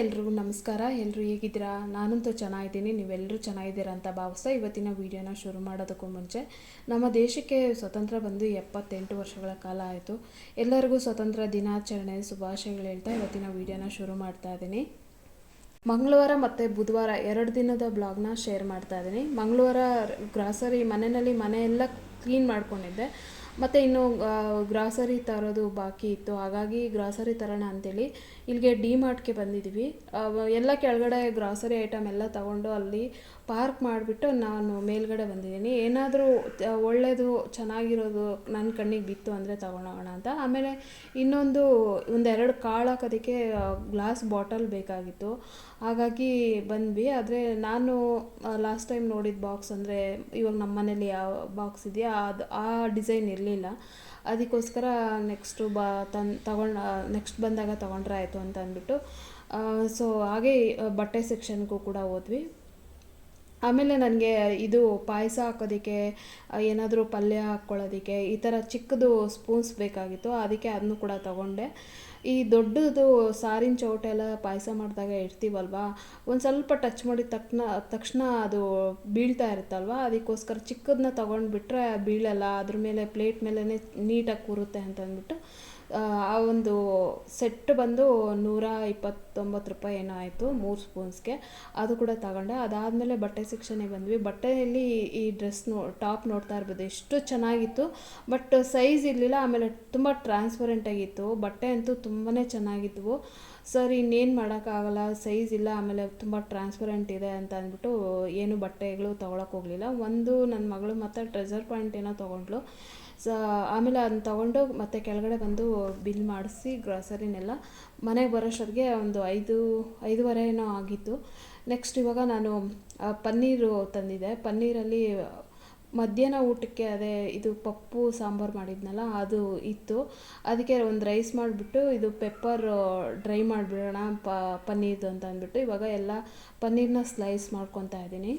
ಎಲ್ರಿಗೂ ನಮಸ್ಕಾರ. ಎಲ್ಲರೂ ಹೇಗಿದ್ದೀರಾ? ನಾನಂತೂ ಚೆನ್ನಾಗಿದ್ದೀನಿ. ನೀವೆಲ್ಲರೂ ಚೆನ್ನಾಗಿದ್ದೀರಾ ಅಂತ ಭಾವಿಸ್ತಾ ಇವತ್ತಿನ ವಿಡಿಯೋನ ಶುರು ಮಾಡೋದಕ್ಕೂ ಮುಂಚೆ, ನಮ್ಮ ದೇಶಕ್ಕೆ ಸ್ವತಂತ್ರ ಬಂದು ಎಪ್ಪತ್ತೆಂಟು ವರ್ಷಗಳ ಕಾಲ ಆಯಿತು. ಎಲ್ಲರಿಗೂ ಸ್ವತಂತ್ರ ದಿನಾಚರಣೆ ಶುಭಾಶಯಗಳು ಹೇಳ್ತಾ ಇವತ್ತಿನ ವಿಡಿಯೋನ ಶುರು ಮಾಡ್ತಾ ಇದ್ದೀನಿ. ಮಂಗಳವಾರ ಮತ್ತು ಬುಧವಾರ ಎರಡು ದಿನದ ಬ್ಲಾಗ್ನ ಶೇರ್ ಮಾಡ್ತಾ ಇದ್ದೀನಿ. ಮಂಗಳವಾರ ಗ್ರಾಸರಿ ಮನೆಯಲ್ಲಿ ಮನೆಯೆಲ್ಲ ಕ್ಲೀನ್ ಮಾಡ್ಕೊಂಡಿದ್ದೆ. ಮತ್ತು ಇನ್ನು ಗ್ರಾಸರಿ ತರೋದು ಬಾಕಿ ಇತ್ತು. ಹಾಗಾಗಿ ಗ್ರಾಸರಿ ತರೋಣ ಅಂತೇಳಿ ಇಲ್ಲಿಗೆ ಡಿ ಮಾರ್ಟ್ಗೆ ಬಂದಿದ್ದೀವಿ. ಎಲ್ಲ ಕೆಳಗಡೆ ಗ್ರಾಸರಿ ಐಟಮ್ ಎಲ್ಲ ತಗೊಂಡು ಅಲ್ಲಿ ಪಾರ್ಕ್ ಮಾಡಿಬಿಟ್ಟು ನಾನು ಮೇಲ್ಗಡೆ ಬಂದಿದ್ದೀನಿ. ಏನಾದರೂ ಒಳ್ಳೆಯದು ಚೆನ್ನಾಗಿರೋದು ನನ್ನ ಕಣ್ಣಿಗೆ ಬಿತ್ತು ಅಂದರೆ ತೊಗೊಳೋಣ ಅಂತ. ಆಮೇಲೆ ಇನ್ನೊಂದು, ಒಂದೆರಡು ಕಾಳು ಹಾಕೋದಕ್ಕೆ ಗ್ಲಾಸ್ ಬಾಟಲ್ ಬೇಕಾಗಿತ್ತು. ಹಾಗಾಗಿ ಬಂದ್ವಿ. ಆದರೆ ನಾನು ಲಾಸ್ಟ್ ಟೈಮ್ ನೋಡಿದ ಬಾಕ್ಸ್ ಅಂದರೆ ಇವಾಗ ನಮ್ಮ ಮನೇಲಿ ಯಾವ ಬಾಕ್ಸ್ ಇದೆಯಾ, ಅದು, ಆ ಡಿಸೈನ್ ಇರಲಿಲ್ಲ. ಅದಕ್ಕೋಸ್ಕರ ನೆಕ್ಸ್ಟು ಬಾ, ತನ್, ತಗೊಂಡು ನೆಕ್ಸ್ಟ್ ಬಂದಾಗ ತೊಗೊಂಡ್ರೆ ಆಯಿತು ಅಂತ ಅಂದ್ಬಿಟ್ಟು ಸೊ ಹಾಗೆ ಬಟ್ಟೆ ಸೆಕ್ಷನ್ಗೂ ಕೂಡ ಹೋದ್ವಿ. ಆಮೇಲೆ ನನಗೆ ಇದು ಪಾಯಸ ಹಾಕೋದಕ್ಕೆ ಏನಾದರೂ ಪಲ್ಯ ಹಾಕ್ಕೊಳ್ಳೋದಕ್ಕೆ ಈ ಥರ ಚಿಕ್ಕದು ಸ್ಪೂನ್ಸ್ ಬೇಕಾಗಿತ್ತು, ಅದಕ್ಕೆ ಅದನ್ನು ಕೂಡ ತಗೊಂಡೆ. ಈ ದೊಡ್ಡದು ಸಾರಿನ ಚೌಟೆಲ್ಲ ಪಾಯಸ ಮಾಡಿದಾಗ ಇಡ್ತೀವಲ್ವಾ, ಒಂದು ಸ್ವಲ್ಪ ಟಚ್ ಮಾಡಿದ ತಕ್ಷಣ ತಕ್ಷಣ ಅದು ಬೀಳ್ತಾ ಇರುತ್ತಲ್ವ, ಅದಕ್ಕೋಸ್ಕರ ಚಿಕ್ಕದನ್ನ ತೊಗೊಂಡ್ಬಿಟ್ರೆ ಬೀಳಲ್ಲ ಅದ್ರ ಮೇಲೆ ಪ್ಲೇಟ್ ಮೇಲೇ ನೀಟಾಗಿ ಕೂರುತ್ತೆ ಅಂತ ಅಂದ್ಬಿಟ್ಟು ಆ ಒಂದು ಸೆಟ್ ಬಂದು ನೂರ ಇಪ್ಪತ್ತೊಂಬತ್ತು ರೂಪಾಯಿ ಏನೋ ಆಯಿತು, ಮೂರು ಸ್ಪೂನ್ಸ್ಗೆ. ಅದು ಕೂಡ ತಗೊಂಡೆ. ಅದಾದಮೇಲೆ ಬಟ್ಟೆ ಸೆಕ್ಷನಿಗೆ ಬಂದ್ವಿ. ಬಟ್ಟೆಯಲ್ಲಿ ಈ ಡ್ರೆಸ್ ನೋ, ಟಾಪ್ ನೋಡ್ತಾ ಇರ್ಬೋದು. ಎಷ್ಟು ಚೆನ್ನಾಗಿತ್ತು, ಬಟ್ ಸೈಜ್ ಇರಲಿಲ್ಲ. ಆಮೇಲೆ ತುಂಬ ಟ್ರಾನ್ಸ್ಪರೆಂಟ್ ಆಗಿತ್ತು. ಬಟ್ಟೆ ಅಂತೂ ತುಂಬಾ ಚೆನ್ನಾಗಿದ್ವು. ಸರ್, ಇನ್ನೇನು ಮಾಡೋಕ್ಕಾಗಲ್ಲ. ಸೈಜ್ ಇಲ್ಲ. ಆಮೇಲೆ ತುಂಬ ಟ್ರಾನ್ಸ್ಪರೆಂಟ್ ಇದೆ ಅಂತ ಅಂದ್ಬಿಟ್ಟು ಏನು ಬಟ್ಟೆಗಳು ತೊಗೊಳಕ್ಕೆ ಹೋಗಲಿಲ್ಲ. ಒಂದು ನನ್ನ ಮಗಳು ಮತ್ತು ಟ್ರೆಸರ್ ಪಾಯಿಂಟ್ ಏನೋ ತೊಗೊಂಡ್ಳು. ಆಮೇಲೆ ಅದನ್ನ ತೊಗೊಂಡು ಮತ್ತೆ ಕೆಳಗಡೆ ಬಂದು ಬಿಲ್ ಮಾಡಿಸಿ ಗ್ರಾಸರಿನೆಲ್ಲ ಮನೆಗೆ ಬರೋಷ್ಟೊತ್ತಿಗೆ ಒಂದು ಐದು ಐದುವರೆ ಏನೋ ಆಗಿತ್ತು. ನೆಕ್ಸ್ಟ್ ಇವಾಗ ನಾನು ಪನ್ನೀರು ತಂದಿದ್ದೆ. ಪನ್ನೀರಲ್ಲಿ ಮಧ್ಯಾಹ್ನ ಊಟಕ್ಕೆ ಅದೇ ಇದು ಪಪ್ಪು, ಸಾಂಬಾರು ಮಾಡಿದ್ನಲ್ಲ, ಅದು ಇತ್ತು. ಅದಕ್ಕೆ ಒಂದು ರೈಸ್ ಮಾಡಿಬಿಟ್ಟು, ಇದು ಪೆಪ್ಪರ್ ಡ್ರೈ ಮಾಡಿಬಿಡೋಣ ಪನ್ನೀರ್ದು ಅಂತ ಅಂದ್ಬಿಟ್ಟು ಇವಾಗ ಎಲ್ಲ ಪನ್ನೀರ್ನ ಸ್ಲೈಸ್ ಮಾಡ್ಕೊತಾ ಇದ್ದೀನಿ.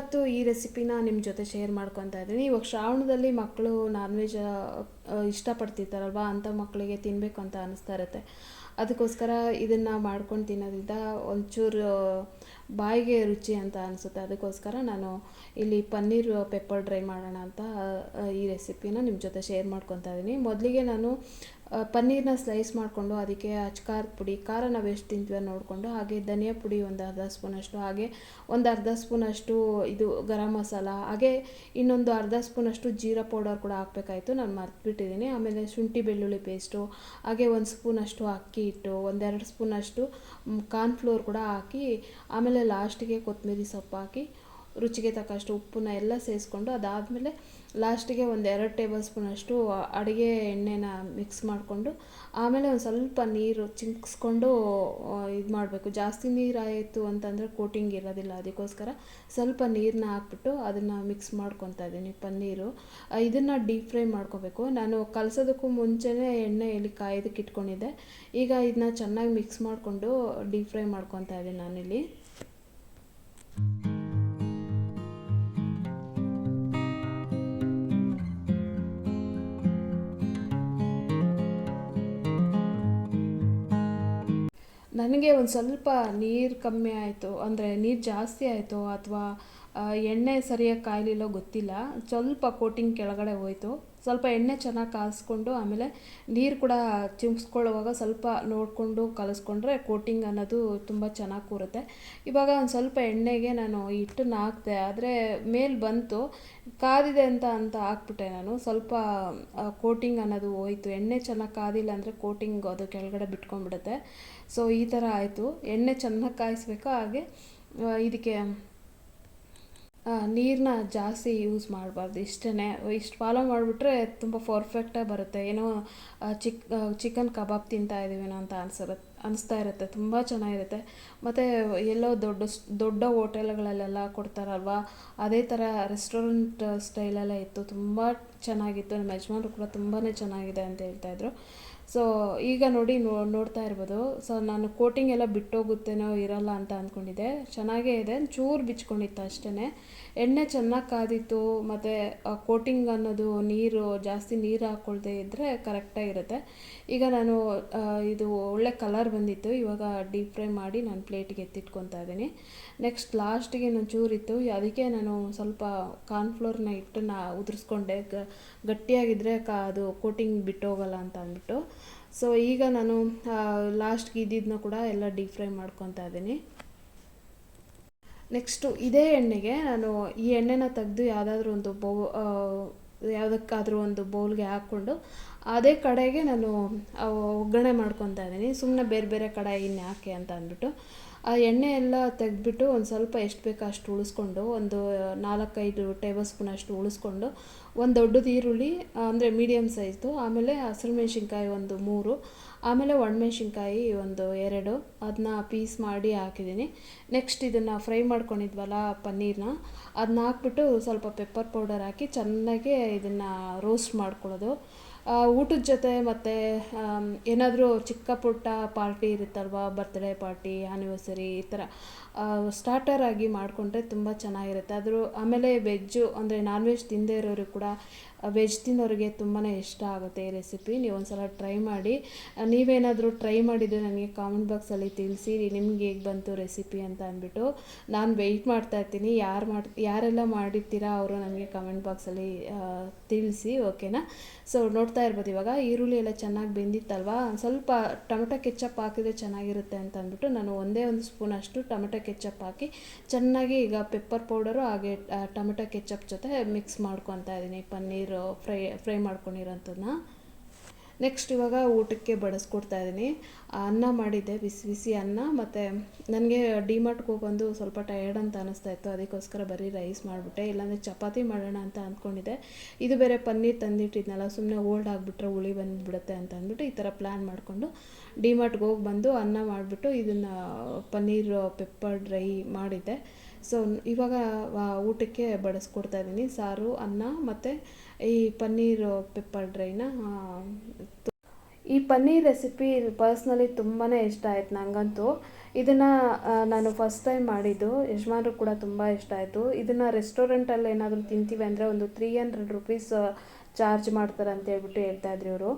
ಇವತ್ತು ಈ ರೆಸಿಪಿನ ನಿಮ್ಮ ಜೊತೆ ಶೇರ್ ಮಾಡ್ಕೊತಾ ಇದ್ದೀನಿ. ಇವಾಗ ಶ್ರಾವಣದಲ್ಲಿ ಮಕ್ಕಳು ನಾನ್ ವೆಜ್ ಇಷ್ಟಪಡ್ತಿರ್ತಾರಲ್ವ? ಅಂಥ ಮಕ್ಕಳಿಗೆ ತಿನ್ನಬೇಕು ಅಂತ ಅನಿಸ್ತಾ ಇರುತ್ತೆ. ಅದಕ್ಕೋಸ್ಕರ ಇದನ್ನು ಮಾಡ್ಕೊಂಡು ತಿನ್ನೋದ್ರಿಂದ ಒಂಚೂರು ಬಾಯಿಗೆ ರುಚಿ ಅಂತ ಅನಿಸುತ್ತೆ. ಅದಕ್ಕೋಸ್ಕರ ನಾನು ಇಲ್ಲಿ ಪನ್ನೀರ್ ಪೆಪ್ಪರ್ ಡ್ರೈ ಮಾಡೋಣ ಅಂತ ಈ ರೆಸಿಪಿನ ನಿಮ್ಮ ಜೊತೆ ಶೇರ್ ಮಾಡ್ಕೊತಾ ಇದ್ದೀನಿ. ಮೊದಲಿಗೆ ನಾನು ಪನ್ನೀರ್ನ ಸ್ಲೈಸ್ ಮಾಡಿಕೊಂಡು ಅದಕ್ಕೆ ಅಚ್ಕಾರದ ಪುಡಿ, ಖಾರ ನಾವು ಎಷ್ಟು ತಿಂತೀವಿ ನೋಡಿಕೊಂಡು ಹಾಗೆ ಧನಿಯಾ ಪುಡಿ ಒಂದು ಅರ್ಧ ಸ್ಪೂನಷ್ಟು ಹಾಗೆ ಒಂದು ಅರ್ಧ ಸ್ಪೂನಷ್ಟು ಇದು ಗರಂ ಮಸಾಲ, ಹಾಗೆ ಇನ್ನೊಂದು ಅರ್ಧ ಸ್ಪೂನಷ್ಟು ಜೀರಾ ಪೌಡರ್ ಕೂಡ ಹಾಕಬೇಕಾಯಿತು. ನಾನು ಮರ್ತುಬಿಟ್ಟಿದ್ದೀನಿ ಆಮೇಲೆ ಶುಂಠಿ ಬೆಳ್ಳುಳ್ಳಿ ಪೇಸ್ಟು ಹಾಗೆ ಒಂದು ಸ್ಪೂನಷ್ಟು ಅಕ್ಕಿ ಹಿಟ್ಟು ಒಂದೆರಡು ಸ್ಪೂನಷ್ಟು ಕಾರ್ನ್ಫ್ಲೋರ್ ಕೂಡ ಹಾಕಿ, ಆಮೇಲೆ ಲಾಸ್ಟಿಗೆ ಕೊತ್ತಂಬರಿ ಸೊಪ್ಪು ಹಾಕಿ ರುಚಿಗೆ ತಕ್ಕಷ್ಟು ಉಪ್ಪನ್ನ ಎಲ್ಲ ಸೇರಿಸ್ಕೊಂಡು ಅದಾದಮೇಲೆ ಲಾಸ್ಟಿಗೆ ಒಂದು ಎರಡು ಟೇಬಲ್ ಸ್ಪೂನಷ್ಟು ಅಡುಗೆ ಎಣ್ಣೆನ ಮಿಕ್ಸ್ ಮಾಡಿಕೊಂಡು, ಆಮೇಲೆ ಒಂದು ಸ್ವಲ್ಪ ನೀರು ಚಿಂಕ್ಸ್ಕೊಂಡು ಇದು ಮಾಡಬೇಕು. ಜಾಸ್ತಿ ನೀರು ಆಯಿತು ಅಂತಂದರೆ ಕೋಟಿಂಗ್ ಇರೋದಿಲ್ಲ ಅದಕ್ಕೋಸ್ಕರ. ಸ್ವಲ್ಪ ನೀರನ್ನ ಹಾಕ್ಬಿಟ್ಟು ಅದನ್ನು ಮಿಕ್ಸ್ ಮಾಡ್ಕೊತಾ ಇದ್ದೀನಿ ಪನ್ನೀರು. ಇದನ್ನು ಡೀಪ್ ಫ್ರೈ ಮಾಡ್ಕೋಬೇಕು. ನಾನು ಕಲಸೋದಕ್ಕೂ ಮುಂಚೆನೇ ಎಣ್ಣೆ ಇಲ್ಲಿ ಕಾಯೋದಕ್ಕೆ ಇಟ್ಕೊಂಡಿದ್ದೆ. ಈಗ ಇದನ್ನ ಚೆನ್ನಾಗಿ ಮಿಕ್ಸ್ ಮಾಡಿಕೊಂಡು ಡೀಪ್ ಫ್ರೈ ಮಾಡ್ಕೊತಾ ಇದ್ದೀನಿ ನಾನಿಲ್ಲಿ. ನನಗೆ ಒಂದು ಸ್ವಲ್ಪ ನೀರು ಕಮ್ಮಿ ಆಯಿತು. ಅಂದರೆ ನೀರು ಜಾಸ್ತಿ ಆಯಿತು ಅಥವಾ ಎಣ್ಣೆ ಸರಿಯಾಗಿ ಕಾಯಲಿಲ್ಲೋ ಗೊತ್ತಿಲ್ಲ. ಸ್ವಲ್ಪ ಕೋಟಿಂಗ್ ಕೆಳಗಡೆ ಹೋಯಿತು. ಸ್ವಲ್ಪ ಎಣ್ಣೆ ಚೆನ್ನಾಗಿ ಕಾಯಿಸ್ಕೊಂಡು ಆಮೇಲೆ ನೀರು ಕೂಡ ಚಿಮ್ಸ್ಕೊಳ್ಳುವಾಗ ಸ್ವಲ್ಪ ನೋಡಿಕೊಂಡು ಕಲಿಸ್ಕೊಂಡ್ರೆ ಕೋಟಿಂಗ್ ಅನ್ನೋದು ತುಂಬ ಚೆನ್ನಾಗಿ ಕೂರುತ್ತೆ. ಇವಾಗ ಒಂದು ಸ್ವಲ್ಪ ಎಣ್ಣೆಗೆ ನಾನು ಹಿಟ್ಟು ಹಿಟ್ಟನ್ನ ಹಾಕಿದೆ, ಆದರೆ ಮೇಲೆ ಬಂತು, ಕಾದಿದೆ ಅಂತ ಅಂತ ಹಾಕ್ಬಿಟ್ಟೆ ನಾನು. ಸ್ವಲ್ಪ ಕೋಟಿಂಗ್ ಅನ್ನೋದು ಹೋಯ್ತು. ಎಣ್ಣೆ ಚೆನ್ನಾಗಿ ಕಾದಿಲ್ಲ ಅಂದರೆ ಕೋಟಿಂಗ್ ಅದು ಕೆಳಗಡೆ ಬಿಟ್ಕೊಂಡ್ಬಿಡುತ್ತೆ. ಸೊ ಈ ಥರ ಆಯಿತು. ಎಣ್ಣೆ ಚೆನ್ನಾಗಿ ಕಾಯಿಸ್ಬೇಕು, ಹಾಗೆ ಇದಕ್ಕೆ ನೀರನ್ನ ಜಾಸ್ತಿ ಯೂಸ್ ಮಾಡಬಾರ್ದು. ಇಷ್ಟೇ ಇಷ್ಟು ಫಾಲೋ ಮಾಡಿಬಿಟ್ರೆ ತುಂಬ ಪರ್ಫೆಕ್ಟಾಗಿ ಬರುತ್ತೆ. ಏನೋ ಚಿಕ್ ಚಿಕನ್ ಕಬಾಬ್ ತಿಂತಾ ಇದ್ದೀವೇನೋ ಅಂತ ಅನ್ಸಿರುತ್ತೆ ಅನಿಸ್ತಾ ಇರುತ್ತೆ. ತುಂಬ ಚೆನ್ನಾಗಿರುತ್ತೆ. ಮತ್ತು ಎಲ್ಲೋ ದೊಡ್ಡ ದೊಡ್ಡ ಹೋಟೆಲ್ಗಳಲ್ಲೆಲ್ಲ ಕೊಡ್ತಾರಲ್ವ? ಅದೇ ಥರ ರೆಸ್ಟೋರೆಂಟ್ ಸ್ಟೈಲಲ್ಲೇ ಇತ್ತು. ತುಂಬ ಚೆನ್ನಾಗಿತ್ತು. ನಮ್ಮ ಯಜಮಾನ್ರು ಕೂಡ ತುಂಬಾ ಚೆನ್ನಾಗಿದೆ ಅಂತ ಹೇಳ್ತಾಯಿದ್ರು ಸೊ ಈಗ ನೋಡಿ ನೋಡ್ತಾ ಇರ್ಬೋದು. ಸೊ ನಾನು ಕೋಟಿಂಗ್ ಎಲ್ಲ ಬಿಟ್ಟೋಗುತ್ತೇನೋ ಇರಲ್ಲ ಅಂತ ಅಂದ್ಕೊಂಡಿದ್ದೆ. ಚೆನ್ನಾಗೇ ಇದೆ. ಚೂರು ಬಿಚ್ಕೊಂಡಿತ್ತು ಅಷ್ಟೇ ಎಣ್ಣೆ ಚೆನ್ನಾಗಿ ಕಾದಿತ್ತು, ಮತ್ತು ಕೋಟಿಂಗ್ ಅನ್ನೋದು ನೀರು, ಜಾಸ್ತಿ ನೀರು ಹಾಕ್ಕೊಳ್ದೇ ಇದ್ದರೆ ಕರೆಕ್ಟಾಗಿರುತ್ತೆ ಈಗ ನಾನು ಇದು ಒಳ್ಳೆ ಕಲರ್ ಬಂದಿತ್ತು, ಇವಾಗ ಡೀಪ್ ಫ್ರೈ ಮಾಡಿ ನಾನು ಪ್ಲೇಟಿಗೆ ಎತ್ತಿಟ್ಕೊತಾ ಇದ್ದೀನಿ. ನೆಕ್ಸ್ಟ್ ಲಾಸ್ಟಿಗೆ ಚೂರಿತ್ತು ಅದಕ್ಕೆ ನಾನು ಸ್ವಲ್ಪ ಕಾರ್ನ್ಫ್ಲೋರ್ನ ಇಟ್ಟು ನಾ ಉದುರಿಸ್ಕೊಂಡೆ. ಗಟ್ಟಿಯಾಗಿದ್ದರೆ ಕಾ, ಅದು ಕೋಟಿಂಗ್ ಬಿಟ್ಟೋಗಲ್ಲ ಅಂತ ಅಂದ್ಬಿಟ್ಟು. ಸೊ ಈಗ ನಾನು ಲಾಸ್ಟ್ಗೆ ಇದ್ದಿದ್ದನ್ನ ಕೂಡ ಎಲ್ಲ ಡೀಪ್ ಫ್ರೈ ಮಾಡ್ಕೊತಾ ಇದ್ದೀನಿ. ನೆಕ್ಸ್ಟು ಇದೇ ಎಣ್ಣೆಗೆ ನಾನು ಈ ಎಣ್ಣೆನ ತೆಗೆದು ಯಾವುದಾದ್ರೂ ಒಂದು ಬೌ ಯಾವುದಕ್ಕಾದ್ರೂ ಒಂದು ಬೌಲ್ಗೆ ಹಾಕ್ಕೊಂಡು ಅದೇ ಕಡೆಗೆ ನಾನು ಒಗ್ಗರಣೆ ಮಾಡ್ಕೊತಾ ಇದ್ದೀನಿ. ಸುಮ್ಮನೆ ಬೇರೆ ಬೇರೆ ಕಡೆ ಇನ್ನು ಯಾಕೆ ಅಂತ ಅಂದ್ಬಿಟ್ಟು. ಆ ಎಣ್ಣೆ ಎಲ್ಲ ತೆಗೆದ್ಬಿಟ್ಟು ಒಂದು ಸ್ವಲ್ಪ ಎಷ್ಟು ಬೇಕೋ ಅಷ್ಟು ಉಳಿಸ್ಕೊಂಡು, ಒಂದು ನಾಲ್ಕೈದು ಟೇಬಲ್ ಸ್ಪೂನ್ ಅಷ್ಟು ಉಳಿಸ್ಕೊಂಡು, ಒಂದು ದೊಡ್ಡದು ಈರುಳ್ಳಿ, ಅಂದರೆ ಮೀಡಿಯಮ್ ಸೈಜ್ದು, ಆಮೇಲೆ ಹಸಿರು ಮೆಣಸಿನ್ಕಾಯಿ ಒಂದು ಮೂರು ಆಮೇಲೆ ಒಣಮೆಣ್ಸಿನ್ಕಾಯಿ ಒಂದು ಎರಡು ಅದನ್ನ ಪೀಸ್ ಮಾಡಿ ಹಾಕಿದ್ದೀನಿ. ನೆಕ್ಸ್ಟ್ ಇದನ್ನು ಫ್ರೈ ಮಾಡ್ಕೊಂಡಿದ್ವಲ್ಲ ಪನ್ನೀರ್ನ ಅದನ್ನ ಹಾಕ್ಬಿಟ್ಟು ಸ್ವಲ್ಪ ಪೆಪ್ಪರ್ ಪೌಡರ್ ಹಾಕಿ ಚೆನ್ನಾಗಿ ಇದನ್ನು ರೋಸ್ಟ್ ಮಾಡ್ಕೊಳ್ಳೋದು. ಊಟದ ಜೊತೆ ಮತ್ತು ಏನಾದರೂ ಚಿಕ್ಕ ಪುಟ್ಟ ಪಾರ್ಟಿ ಇರುತ್ತಲ್ವ ಬರ್ತ್ಡೇ ಪಾರ್ಟಿ ಆ್ಯನಿವರ್ಸರಿ ಈ ಥರ ಸ್ಟಾರ್ಟರ್ ಆಗಿ ಮಾಡಿಕೊಂಡ್ರೆ ತುಂಬ ಚೆನ್ನಾಗಿರುತ್ತೆ. ಆದರೂ ಆಮೇಲೆ ವೆಜ್ಜು ಅಂದರೆ ನಾನ್ ವೆಜ್ ತಿಂದೇ ಇರೋರು ಕೂಡ ವೆಜ್ ತಿನ್ನೋರಿಗೆ ತುಂಬಾ ಇಷ್ಟ ಆಗುತ್ತೆ ಈ ರೆಸಿಪಿ ನೀವು ಒಂದ್ಸಲ ಟ್ರೈ ಮಾಡಿ. ನೀವೇನಾದರೂ ಟ್ರೈ ಮಾಡಿದರೆ ನನಗೆ ಕಾಮೆಂಟ್ ಬಾಕ್ಸಲ್ಲಿ ತಿಳಿಸಿ, ನಿಮ್ಗೆ ಹೇಗೆ ಬಂತು ರೆಸಿಪಿ ಅಂತ ಅಂದ್ಬಿಟ್ಟು. ನಾನು ವೆಯ್ಟ್ ಮಾಡ್ತಾ ಇರ್ತೀನಿ. ಯಾರು ಮಾಡಿ, ಯಾರೆಲ್ಲ ಮಾಡಿರ್ತೀರಾ ಅವರು ನನಗೆ ಕಮೆಂಟ್ ಬಾಕ್ಸಲ್ಲಿ ತಿಳಿಸಿ ಓಕೆನಾ ಸೊ ನೋಡ್ತಾ ಇರ್ಬೋದು ಇವಾಗ. ಈರುಳ್ಳಿ ಎಲ್ಲ ಚೆನ್ನಾಗಿ ಬೆಂದಿತ್ತಲ್ವಾ? ಒಂದ್ ಸ್ವಲ್ಪ ಟೊಮೆಟೊ ಕೆಚ್ಚಪ್ ಹಾಕಿದ್ರೆ ಚೆನ್ನಾಗಿರುತ್ತೆ ಅಂತ ಅಂದ್ಬಿಟ್ಟು ನಾನು ಒಂದೇ ಒಂದು ಸ್ಪೂನ್ ಅಷ್ಟು ಟೊಮೆಟೊ ಕೆಚ್ಚಪ್ ಹಾಕಿ ಚೆನ್ನಾಗಿ ಈಗ ಪೆಪ್ಪರ್ ಪೌಡರು ಹಾಗೆ ಟೊಮೆಟೊ ಕೆಚ್ಚಪ್ ಜೊತೆ ಮಿಕ್ಸ್ ಮಾಡ್ಕೊತಾ ಇದ್ದೀನಿ. ಪನ್ನೀರು ಫ್ರೈ ಫ್ರೈ ಮಾಡ್ಕೊಂಡಿರೋಂಥದ್ದನ್ನ ನೆಕ್ಸ್ಟ್ ಇವಾಗ ಊಟಕ್ಕೆ ಬಡಿಸ್ಕೊಡ್ತಾ ಇದ್ದೀನಿ. ಅನ್ನ ಮಾಡಿದ್ದೆ, ಬಿಸಿ ಬಿಸಿ ಅನ್ನ. ಮತ್ತು ನನಗೆ ಡಿಮಾರ್ಟ್ಗೆ ಹೋಗ್ಬಂದು ಸ್ವಲ್ಪ ಟಯರ್ಡ್ ಅಂತ ಅನ್ನಿಸ್ತಾ ಇತ್ತು. ಅದಕ್ಕೋಸ್ಕರ ಬರೀ ರೈಸ್ ಮಾಡಿಬಿಟ್ಟೆ. ಇಲ್ಲಾಂದರೆ ಚಪಾತಿ ಮಾಡೋಣ ಅಂತ ಅಂದ್ಕೊಂಡಿದ್ದೆ ಇದು ಬೇರೆ ಪನ್ನೀರ್ ತಂದಿಟ್ಟಿದ್ನಲ್ಲ ಸುಮ್ಮನೆ ಓಲ್ಡ್ ಆಗಿಬಿಟ್ರೆ ಹುಳಿ ಬಂದುಬಿಡುತ್ತೆ ಅಂತ ಅಂದ್ಬಿಟ್ಟು ಈ ಥರ ಪ್ಲ್ಯಾನ್ ಮಾಡಿಕೊಂಡು ಡಿಮಾರ್ಟ್ಗೆ ಹೋಗಿ ಬಂದು ಅನ್ನ ಮಾಡಿಬಿಟ್ಟು ಇದನ್ನು ಪನ್ನೀರ್ ಪೆಪ್ಪರ್ ಡ್ರೈ ಮಾಡಿದ್ದೆ. ಸೊ ಇವಾಗ ಊಟಕ್ಕೆ ಬಡಿಸ್ಕೊಡ್ತಾ ಇದ್ದೀನಿ. ಸಾರು, ಅನ್ನ, ಮತ್ತು ಈ ಪನ್ನೀರ್ ಪೆಪ್ಪರ್ ಡ್ರೈನ ಈ ಪನ್ನೀರ್ ರೆಸಿಪಿ ಪರ್ಸ್ನಲಿ ತುಂಬಾ ಇಷ್ಟ ಆಯ್ತು ನನಗಂತೂ ಇದನ್ನು ನಾನು ಫಸ್ಟ್ ಟೈಮ್ ಮಾಡಿದ್ದು. ಯಜಮಾನ್ರು ಕೂಡ ತುಂಬ ಇಷ್ಟ ಆಯಿತು. ಇದನ್ನು ರೆಸ್ಟೋರೆಂಟಲ್ಲಿ ಏನಾದರೂ ತಿಂತೀವಿ ಅಂದರೆ ಒಂದು ತ್ರೀ ಹಂಡ್ರೆಡ್ ರುಪೀಸ್ ಚಾರ್ಜ್ ಮಾಡ್ತಾರೆ ಅಂತ ಹೇಳ್ಬಿಟ್ಟು ಹೇಳ್ತಾ ಇದ್ರು ಇವರು.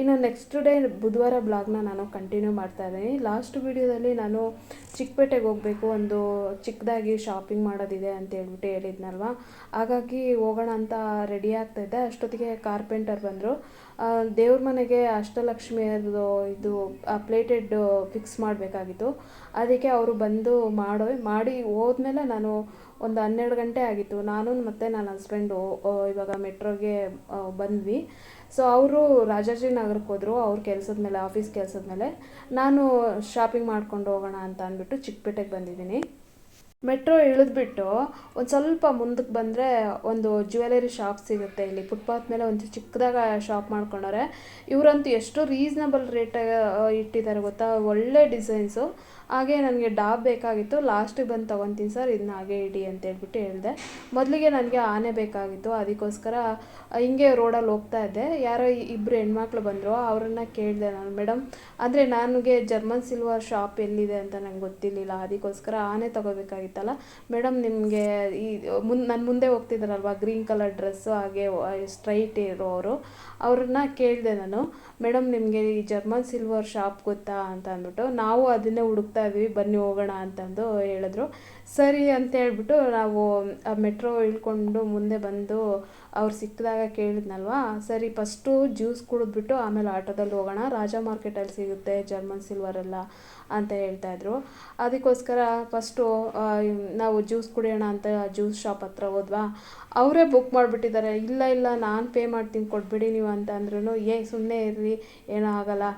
ಇನ್ನು ನೆಕ್ಸ್ಟ್ ಡೇ ಬುಧವಾರ ಬ್ಲಾಗ್ನ ನಾನು ಕಂಟಿನ್ಯೂ ಮಾಡ್ತಾ ಇದ್ದೀನಿ. ಲಾಸ್ಟ್ ವಿಡಿಯೋದಲ್ಲಿ ನಾನು ಚಿಕ್ಕಪೇಟೆಗೆ ಹೋಗಬೇಕು, ಒಂದು ಚಿಕ್ಕದಾಗಿ ಶಾಪಿಂಗ್ ಮಾಡೋದಿದೆ ಅಂತ ಹೇಳ್ಬಿಟ್ಟು ಹೇಳಿದ್ನಲ್ವ? ಹಾಗಾಗಿ ಹೋಗೋಣ ಅಂತ ರೆಡಿ ಆಗ್ತಾಯಿದ್ದೆ ಅಷ್ಟೊತ್ತಿಗೆ ಕಾರ್ಪೆಂಟರ್ ಬಂದರು. ದೇವ್ರ ಮನೆಗೆ ಅಷ್ಟಲಕ್ಷ್ಮಿಯರದು ಇದು ಪ್ಲೇಟೆಡ್ ಫಿಕ್ಸ್ ಮಾಡಬೇಕಾಗಿತ್ತು. ಅದಕ್ಕೆ ಅವರು ಬಂದು ಮಾಡೋ, ಮಾಡಿ ಹೋದ್ಮೇಲೆ ನಾನು ಒಂದು ಹನ್ನೆರಡು ಗಂಟೆ ಆಗಿತ್ತು. ನಾನು ಮತ್ತು ನನ್ನ ಹಸ್ಬೆಂಡು ಇವಾಗ ಮೆಟ್ರೋಗೆ ಬಂದ್ವಿ. ಸೊ ಅವರು ರಾಜಾಜಿ ನಗರಕ್ಕೆ ಹೋದರು, ಅವ್ರ ಕೆಲಸದ ಮೇಲೆ ಆಫೀಸ್ ಕೆಲಸದ ಮೇಲೆ. ನಾನು ಶಾಪಿಂಗ್ ಮಾಡ್ಕೊಂಡು ಹೋಗೋಣ ಅಂತ ಅಂದ್ಬಿಟ್ಟು ಚಿಕ್ಕಪೇಟೆಗೆ ಬಂದಿದ್ದೀನಿ. ಮೆಟ್ರೋ ಇಳಿದ್ಬಿಟ್ಟು ಒಂದು ಸ್ವಲ್ಪ ಮುಂದಕ್ಕೆ ಬಂದರೆ ಒಂದು ಜ್ಯುವೆಲರಿ ಶಾಪ್ ಸಿಗುತ್ತೆ ಇಲ್ಲಿ. ಫುಟ್ಪಾತ್ ಮೇಲೆ ಒಂದು ಚಿಕ್ಕದಾಗ ಶಾಪ್ ಮಾಡ್ಕೊಂಡವ್ರೆ. ಇವರಂತೂ ಎಷ್ಟು ರೀಸ್ನಬಲ್ ರೇಟ್ ಇಟ್ಟಿದ್ದಾರೆ ಗೊತ್ತಾ? ಒಳ್ಳೆ ಡಿಸೈನ್ಸು ಹಾಗೆ ನನಗೆ ಡಾಬ್ ಬೇಕಾಗಿತ್ತು. ಲಾಸ್ಟಿಗೆ ಬಂದು ತೊಗೊತೀನಿ ಸರ್. ಇದನ್ನ ಹಾಗೆ ಇಡಿ ಅಂತ ಹೇಳ್ಬಿಟ್ಟು ಹೇಳಿದೆ. ಮೊದಲಿಗೆ ನನಗೆ ಆನೆ ಬೇಕಾಗಿತ್ತು. ಅದಕ್ಕೋಸ್ಕರ ಹಿಂಗೆ ರೋಡಲ್ಲಿ ಹೋಗ್ತಾ ಇದ್ದೆ. ಯಾರೋ ಇಬ್ಬರು ಹೆಣ್ಮಕ್ಳು ಬಂದರು. ಅವರನ್ನ ಕೇಳಿದೆ ನಾನು ಮೇಡಮ್ ಅಂದರೆ ನನಗೆ ಜರ್ಮನ್ ಸಿಲ್ವರ್ ಶಾಪ್ ಎಲ್ಲಿದೆ ಅಂತ ನಂಗೆ ಗೊತ್ತಿರಲಿಲ್ಲ. ಅದಕ್ಕೋಸ್ಕರ ಆನೆ ತೊಗೋಬೇಕಾಗಿತ್ತಲ್ಲ ಮೇಡಮ್, ನಿಮಗೆ ಈ ಮುಂದೆ ನನ್ನ ಮುಂದೆ ಹೋಗ್ತಿದ್ದಾರಲ್ವ ಗ್ರೀನ್ ಕಲರ್ ಡ್ರೆಸ್ಸು, ಹಾಗೆ ಸ್ಟ್ರೈಟ್ ಇರೋರು. ಅವ್ರನ್ನ ಕೇಳಿದೆ ನಾನು. ಮೇಡಮ್, ನಿಮಗೆ ಈ ಜರ್ಮನ್ ಸಿಲ್ವರ್ ಶಾಪ್ ಗೊತ್ತಾ ಅಂತ ಅಂದ್ಬಿಟ್ಟು, ನಾವು ಅದನ್ನೇ ಹುಡುಕ್ತಾ ಇದ್ವಿ ಬನ್ನಿ ಹೋಗೋಣ ಅಂತಂದು ಹೇಳಿದ್ರು. ಸರಿ ಅಂತ ಹೇಳ್ಬಿಟ್ಟು ನಾವು ಆ ಮೆಟ್ರೋ ಇಳ್ಕೊಂಡು ಮುಂದೆ ಬಂದು ಅವ್ರು ಸಿಕ್ಕಿದಾಗ ಕೇಳಿದ್ನಲ್ವಾ ಸರಿ ಫಸ್ಟು ಜ್ಯೂಸ್ ಕುಡಿದ್ಬಿಟ್ಟು ಆಮೇಲೆ ಆಟೋದಲ್ಲಿ ಹೋಗೋಣ ರಾಜಾ ಮಾರ್ಕೆಟಲ್ಲಿ ಸಿಗುತ್ತೆ ಜರ್ಮನ್ ಸಿಲ್ವರ್ ಎಲ್ಲ ಅಂತ ಹೇಳ್ತಾಯಿದ್ರು ಅದಕ್ಕೋಸ್ಕರ ಫಸ್ಟು ನಾವು ಜ್ಯೂಸ್ ಕುಡಿಯೋಣ ಅಂತ ಜ್ಯೂಸ್ ಶಾಪ್ ಹತ್ರ ಹೋದ್ವಾ ಅವರೇ ಬುಕ್ ಮಾಡಿಬಿಟ್ಟಿದ್ದಾರೆ ಇಲ್ಲ ಇಲ್ಲ ನಾನು ಪೇ ಮಾಡ್ತೀನಿ ಕೊಟ್ಬಿಡಿ ನೀವು ಅಂತ ಅಂದ್ರೂ ಏ ಸುಮ್ಮನೆ ಇರ್ರಿ ಏನೂ ಆಗಲ್ಲ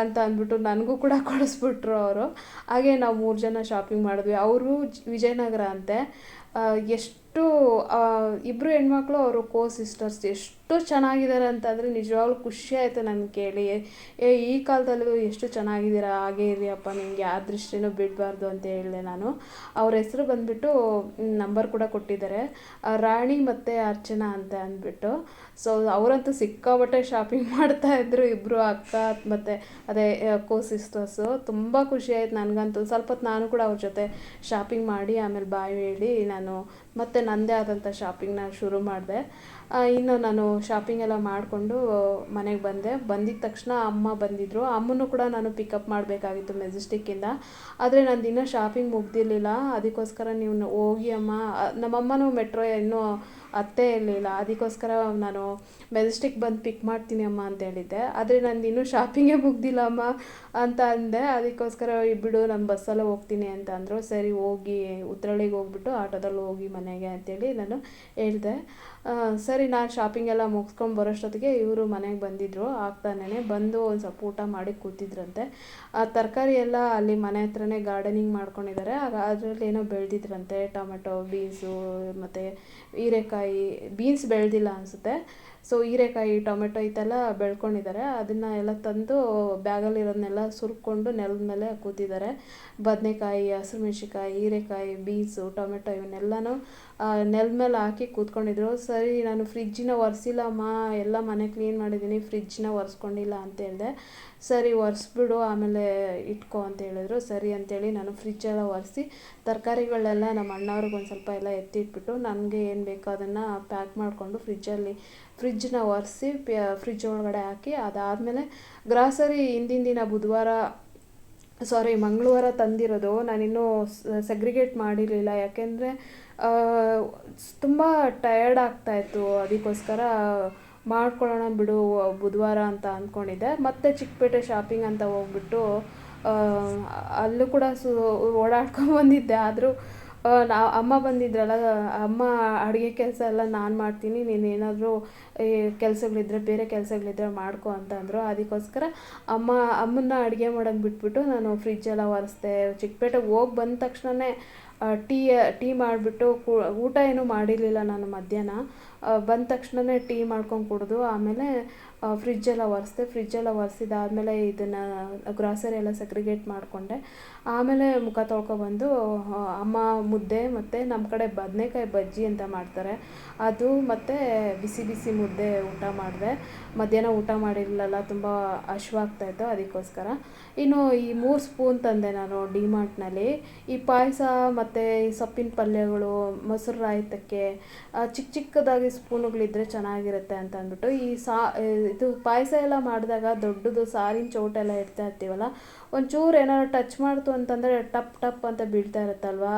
ಅಂತ ಅಂದ್ಬಿಟ್ಟು ನನಗೂ ಕೂಡ ಕೊಡಿಸ್ಬಿಟ್ರು ಅವರು. ಹಾಗೆ ನಾವು ಮೂರು ಜನ ಶಾಪಿಂಗ್ ಮಾಡಿದ್ವಿ. ಅವರು ವಿಜಯನಗರ ಅಂತೆ. ಆ, ಎಷ್ಟು ಇಬ್ಬರು ಹೆಣ್ಮಕ್ಳು ಅವರು ಕೋ ಸಿಸ್ಟರ್ಸ್ ಎಷ್ಟು ಚೆನ್ನಾಗಿದ್ದಾರೆ ಅಂತಂದರೆ ನಿಜವಾಗ್ಲೂ ಖುಷಿ ಆಯಿತು ನನಗೆ ಕೇಳಿ. ಏ, ಈ ಕಾಲದಲ್ಲೂ ಎಷ್ಟು ಚೆನ್ನಾಗಿದ್ದೀರಾ? ಹಾಗೇ ಇರಿ ಅಪ್ಪ ನಿಮ್ಗೆ ಯಾವ ದೃಷ್ಟಿನೂ ಬಿಡಬಾರ್ದು ಅಂತ ಹೇಳಿದೆ ನಾನು. ಅವ್ರ ಹೆಸರು ಬಂದುಬಿಟ್ಟು ನಂಬರ್ ಕೂಡ ಕೊಟ್ಟಿದ್ದಾರೆ. ರಾಣಿ ಮತ್ತು ಅರ್ಚನಾ ಅಂತ ಅಂದ್ಬಿಟ್ಟು. ಸೊ ಅವರಂತೂ ಸಿಕ್ಕಾಪಟ್ಟೆ ಶಾಪಿಂಗ್ ಮಾಡ್ತಾ ಇದ್ರು ಇಬ್ಬರು ಅಕ್ಕ, ಮತ್ತು ಅದೇ ಕೋ ಸಿಸ್ಟರ್ಸು ತುಂಬ ಖುಷಿ ಆಯ್ತು ನನಗಂತೂ. ಸ್ವಲ್ಪ ಹೊತ್ತು ನಾನು ಕೂಡ ಅವ್ರ ಜೊತೆ ಶಾಪಿಂಗ್ ಮಾಡಿ, ಆಮೇಲೆ ಬಾಯಿ ಹೇಳಿ ನಾನು ಮತ್ತೆ ನನ್ನದೇ ಆದಂಥ ಶಾಪಿಂಗ್ನ ಶುರು ಮಾಡಿದೆ. ಇನ್ನು ನಾನು ಶಾಪಿಂಗ್ ಎಲ್ಲ ಮಾಡಿಕೊಂಡು ಮನೆಗೆ ಬಂದೆ. ಬಂದಿದ್ದ ತಕ್ಷಣ ಅಮ್ಮ ಬಂದಿದ್ದರು ಅಮ್ಮನೂ ಕೂಡ ನಾನು ಪಿಕಪ್ ಮಾಡಬೇಕಾಗಿತ್ತು ಮೆಜೆಸ್ಟಿಕ್ಕಿಂದ ಆದರೆ ನಂದು ಇನ್ನೂ ಶಾಪಿಂಗ್ ಮುಗ್ದಿರಲಿಲ್ಲ. ಅದಕ್ಕೋಸ್ಕರ ನೀವು ಹೋಗಿ ಅಮ್ಮ ನಮ್ಮಮ್ಮನೂ ಮೆಟ್ರೋ ಇನ್ನೂ ಅತ್ತೆ ಇರಲಿಲ್ಲ, ಅದಕ್ಕೋಸ್ಕರ ನಾನು ಮೆಜೆಸ್ಟಿಕ್ ಬಂದು ಪಿಕ್ ಮಾಡ್ತೀನಿ ಅಮ್ಮ ಅಂತ ಹೇಳಿದ್ದೆ. ಆದರೆ ನಂದು ಇನ್ನೂ ಶಾಪಿಂಗೇ ಮುಗ್ದಿಲ್ಲ ಅಮ್ಮ ಅಂತ ಅಂದೆ. ಅದಕ್ಕೋಸ್ಕರ ಬಿಡು, ನಾನು ಬಸ್ಸಲ್ಲೇ ಹೋಗ್ತೀನಿ ಅಂತ ಅಂದರು. ಸರಿ, ಹೋಗಿ, ಉತ್ರಳಿಗೆ ಹೋಗ್ಬಿಟ್ಟು ಆಟೋದಲ್ಲಿ ಹೋಗಿ ಮನೆಗೆ ಅಂತೇಳಿ ನಾನು ಹೇಳಿದೆ. ಸರಿ, ನಾನು ಶಾಪಿಂಗ್ ಎಲ್ಲ ಮುಗಿಸ್ಕೊಂಡು ಬರೋಷ್ಟೊತ್ತಿಗೆ ಇವರು ಮನೆಗೆ ಬಂದಿದ್ದರು ಆಗ್ತಾನೇ ಬಂದು ಒಂದು ಸ್ವಲ್ಪ ಊಟ ಮಾಡಿ ಕೂತಿದ್ರಂತೆ. ಆ, ತರಕಾರಿ ಎಲ್ಲ ಅಲ್ಲಿ ಮನೆ ಹತ್ರನೇ ಗಾರ್ಡನಿಂಗ್ ಮಾಡ್ಕೊಂಡಿದ್ದಾರೆ. ಅದರಲ್ಲಿ ಏನೋ ಬೆಳೆದಿದ್ರಂತೆ. ಟೊಮೆಟೊ, ಬೀನ್ಸು, ಮತ್ತು ಹೀರೆಕಾಯಿ. ಬೀನ್ಸ್ ಬೆಳೆದಿಲ್ಲ ಅನಿಸುತ್ತೆ. ಸೊ ಹೀರೆಕಾಯಿ, ಟೊಮೆಟೊ ಇದೆಲ್ಲ ಬೆಳ್ಕೊಂಡಿದ್ದಾರೆ. ಅದನ್ನು ಎಲ್ಲ ತಂದು ಬ್ಯಾಗಲ್ಲಿರೋದನ್ನೆಲ್ಲ ಸುರ್ಕೊಂಡು ನೆಲದ ಮೇಲೆ ಕೂತಿದ್ದಾರೆ. ಬದನೆಕಾಯಿ, ಹಸಿರು ಮೆಣಸಿನ್ಕಾಯಿ, ಹೀರೆಕಾಯಿ ಬೀನ್ಸು ಟೊಮೆಟೊ ಇವನ್ನೆಲ್ಲನೂ ನೆಲದ ಮೇಲೆ ಹಾಕಿ ಕೂತ್ಕೊಂಡಿದ್ರು. ಸರಿ, ನಾನು ಫ್ರಿಜ್ಜಿನ ಒರೆಸಿಲ್ಲಮ್ಮ, ಎಲ್ಲ ಮನೆ ಕ್ಲೀನ್ ಮಾಡಿದ್ದೀನಿ ಫ್ರಿಜ್ಜನ್ನ ಒರೆಸ್ಕೊಂಡಿಲ್ಲ ಅಂತ ಹೇಳಿದೆ. ಸರಿ, ಒರೆಸ್ಬಿಡು, ಆಮೇಲೆ ಇಟ್ಕೊ ಅಂತ ಹೇಳಿದ್ರು. ಸರಿ ಅಂತೇಳಿ ನಾನು ಫ್ರಿಜ್ಜೆಲ್ಲ ಒರೆಸಿ, ತರಕಾರಿಗಳೆಲ್ಲ ನಮ್ಮ ಅಣ್ಣವ್ರಿಗೆ ಒಂದು ಸ್ವಲ್ಪ ಎಲ್ಲ ಎತ್ತಿಟ್ಬಿಟ್ಟು, ನನಗೆ ಏನು ಬೇಕೋ ಅದನ್ನು ಪ್ಯಾಕ್ ಮಾಡಿಕೊಂಡು ಫ್ರಿಜ್ಜಲ್ಲಿ ಫ್ರಿಜ್ಜನ್ನ ಒರೆಸಿ ಫ್ರಿಜ್ ಒಳಗಡೆ ಹಾಕಿ, ಅದಾದಮೇಲೆ ಗ್ರಾಸರಿ ಹಿಂದಿನ ದಿನ ಬುಧವಾರ ಸಾರಿ ಮಂಗಳವಾರ ತಂದಿರೋದು. ನಾನಿನ್ನೂ ಸೆಗ್ರಿಗೇಟ್ ಮಾಡಿರಲಿಲ್ಲ. ಯಾಕೆಂದರೆ ತುಂಬ ಟಯರ್ಡ್ ಆಗ್ತಾಯಿತ್ತು ಅದಕ್ಕೋಸ್ಕರ ಮಾಡ್ಕೊಳ್ಳೋಣ ಬಿಡು, ಬುಧವಾರ ಅಂತ ಅಂದ್ಕೊಂಡಿದ್ದೆ. ಮತ್ತೆ ಚಿಕ್ಕಪೇಟೆ ಶಾಪಿಂಗ್ ಅಂತ ಹೋಗ್ಬಿಟ್ಟು ಅಲ್ಲೂ ಕೂಡ ಸು, ಓಡಾಡ್ಕೊಂಡು ಬಂದಿದ್ದೆ. ಆದರೂ ನಾ, ಅಮ್ಮ ಬಂದಿದ್ರಲ್ಲ, ಅಮ್ಮ ಅಡುಗೆ ಕೆಲಸ ಎಲ್ಲ ನಾನು ಮಾಡ್ತೀನಿ. ನೀನು ಏನಾದರೂ ಕೆಲಸಗಳಿದ್ರೆ, ಬೇರೆ ಕೆಲಸಗಳಿದ್ರೆ ಮಾಡ್ಕೊ ಅಂತಂದರು ಅದಕ್ಕೋಸ್ಕರ ಅಮ್ಮ, ಅಮ್ಮನ್ನ ಅಡುಗೆ ಮಾಡೋದು ಬಿಟ್ಬಿಟ್ಟು ನಾನು ಫ್ರಿಜ್ ಎಲ್ಲ ಒರೆಸ್ದೆ. ಚಿಕ್ಕಪೇಟೆಗೆ ಹೋಗಿ ಬಂದ ತಕ್ಷಣವೇ ಟೀ ಟೀ ಮಾಡಿಬಿಟ್ಟು ಊಟ ಏನೂ ಮಾಡಿರಲಿಲ್ಲ ನಾನು ಮಧ್ಯಾಹ್ನ. ಬಂದ ತಕ್ಷಣನೇ ಟೀ ಮಾಡ್ಕೊಂಡು ಕುಡಿದು ಆಮೇಲೆ ಫ್ರಿಜ್ಜೆಲ್ಲ ಒರೆಸ್ದೆ ಫ್ರಿಜ್ಜೆಲ್ಲ ಒರೆಸಿದಾದ್ಮೇಲೆ ಇದನ್ನು ಗ್ರಾಸರಿ ಎಲ್ಲ ಸೆಗ್ರಿಗೇಟ್ ಮಾಡಿಕೊಂಡೆ. ಆಮೇಲೆ ಮುಖ ತೊಳ್ಕೊಬಂದು ಅಮ್ಮ ಮುದ್ದೆ ಮತ್ತು ನಮ್ಮ ಕಡೆ ಬದನೆಕಾಯಿ ಬಜ್ಜಿ ಅಂತ ಮಾಡ್ತಾರೆ. ಅದು ಮತ್ತು ಬಿಸಿ ಬಿಸಿ ಮುದ್ದೆ ಊಟ ಮಾಡಿದೆ. ಮಧ್ಯಾಹ್ನ ಊಟ ಮಾಡಿರಲಿಲ್ಲ ತುಂಬ ಹಶ್ವಾಗ್ತಾಯಿತ್ತು ಅದಕ್ಕೋಸ್ಕರ. ಇನ್ನು ಈ ಮೂರು ಸ್ಪೂನ್ ತಂದೆ ನಾನು ಡಿಮಾರ್ಟ್ನಲ್ಲಿ ಈ ಪಾಯಸ ಮತ್ತು ಈ ಸೊಪ್ಪಿನ ಪಲ್ಯಗಳು, ಮೊಸರು ರಾಯ್ತಕ್ಕೆ ಚಿಕ್ಕ ಚಿಕ್ಕದಾಗಿ ಸ್ಪೂನುಗಳಿದ್ದರೆ ಚೆನ್ನಾಗಿರುತ್ತೆ ಅಂತ ಅಂದ್ಬಿಟ್ಟು ಈ ಸಾ ಇದು ಪಾಯಸ ಎಲ್ಲ ಮಾಡಿದಾಗ ದೊಡ್ಡದು ಸಾರಿನ ಚೌಟೆಲ್ಲ ಇಡ್ತಾ ಇರ್ತೀವಲ್ಲ, ಒಂಚೂರು ಏನಾರು ಟಚ್ ಮಾಡ್ತು ಅಂತಂದರೆ ಟಪ್ ಟಪ್ ಅಂತ ಬೀಳ್ತಾ ಇರುತ್ತಲ್ವಾ?